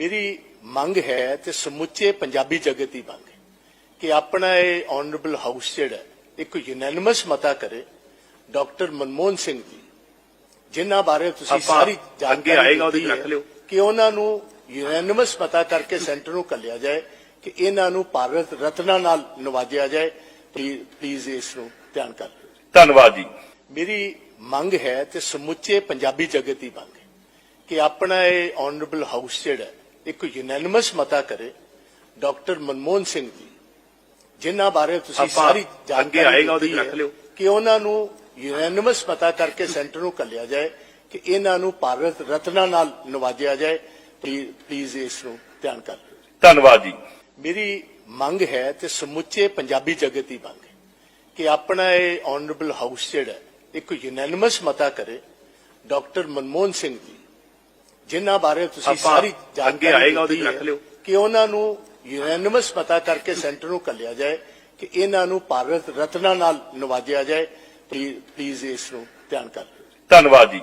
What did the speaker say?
ਮੇਰੀ ਮੰਗ ਹੈ ਤੇ ਸਮੁੱਚੇ ਪੰਜਾਬੀ ਜਗਤ ਦੀ ਮੰਗ ਹੈ ਕਿ ਆਪਣਾ ਇਹ ਆਨਰੇਬਲ ਹਾਊਸ ਜਿਹੜਾ ਇੱਕ ਯੂਨੈਨਿਮਸ ਮਤਾ ਕਰੇ। ਡਾਕਟਰ ਮਨਮੋਹਨ ਸਿੰਘ ਜੀ ਜਿਨ੍ਹਾਂ ਬਾਰੇ ਤੁਸੀਂ ਸਾਰੀ ਜਾਣਕਾਰੀ ਆਏਗਾ ਉਹਦੇ ਰੱਖ ਲਿਓ। ਕਿ ਉਹਨਾਂ ਨੂੰ ਯੂਨੈਨਿਮਸ ਮਤਾ ਕਰਕੇ ਸੈਂਟਰ ਨੂੰ ਕੱਲਿਆ ਜਾਏ ਕਿ ਇਹਨਾਂ ਨੂੰ ਭਾਰਤ ਰਤਨਾ ਨਾਲ ਨਵਾਜਿਆ ਜਾਏ। ਪਲੀਜ਼ ਇਸ ਨੂੰ ਧਿਆਨ ਕਰ ਲਿਓ। ਧੰਨਵਾਦ ਜੀ। ਮੇਰੀ ਮੰਗ ਹੈ ਤੇ ਸਮੁੱਚੇ ਪੰਜਾਬੀ ਜਗਤ ਦੀ ਮੰਗ ਹੈ ਕਿ ਆਪਣਾ ਇਹ ਆਨਰੇਬਲ ਹਾਊਸ ਜਿਹੜਾ ਇੱਕ ਯੂਨੈਨਿਮਸ ਮਤਾ ਕਰੇ ਡਾਕਟਰ ਮਨਮੋਹਨ ਸਿੰਘ ਜੀ ਜਿਨ੍ਹਾਂ ਬਾਰੇ ਤੁਸੀਂ ਸਾਰੀ ਜਾਣਕਾਰੀ ਆਏਗਾ ਉਹਦੇ ਰੱਖ ਲਿਓ। ਕਿ ਉਹਨਾਂ ਨੂੰ ਯੂਨੈਨਿਮਸ ਮਤਾ ਕਰਕੇ ਸੈਂਟਰ ਨੂੰ ਕੱਲਿਆ ਜਾਏ ਕਿ ਇਹਨਾਂ ਨੂੰ ਭਾਰਤ ਰਤਨਾ ਨਾਲ ਨਵਾਜਿਆ ਜਾਏ। ਪਲੀਜ਼ ਇਸ ਨੂੰ ਧਿਆਨ ਕਰ ਧੰਨਵਾਦ ਜੀ। ਮੇਰੀ ਮੰਗ ਹੈ ਤੇ ਸਮੁੱਚੇ ਪੰਜਾਬੀ ਜਗਤ ਦੀ ਮੰਗ ਹੈ ਕਿ ਆਪਣਾ ਇਹ ਆਨਰੇਬਲ ਹਾਊਸ ਜਿਹੜਾ ਇੱਕ ਯੂਨੈਨਿਮਸ ਮਤਾ ਕਰੇ। ਡਾਕਟਰ ਮਨਮੋਹਨ ਸਿੰਘ ਜੀ ਜਿਨ੍ਹਾਂ ਬਾਰੇ ਤੁਸੀਂ ਆਪਾਂ ਸਾਰੀ ਅੱਗੇ ਜਾਣਕਾਰੀ ਆਏਗਾ ਉਹਦੇ ਚ ਦਿੱਤੀ ਹੈ ਰੱਖ ਲਿਓ। ਕਿ ਉਹਨਾਂ ਨੂੰ ਯੂਨੈਨਿਮਸ ਮਤਾ ਕਰਕੇ ਸੈਂਟਰ ਨੂੰ ਕੱਲਿਆ ਜਾਏ ਕਿ ਇਹਨਾਂ ਨੂੰ ਭਾਰਤ ਰਤਨਾ ਨਾਲ ਨਵਾਜਿਆ ਜਾਏ। ਪਲੀਜ਼ ਇਸ ਨੂੰ ਧਿਆਨ ਕਰ ਲਿਓ। ਧੰਨਵਾਦ ਜੀ।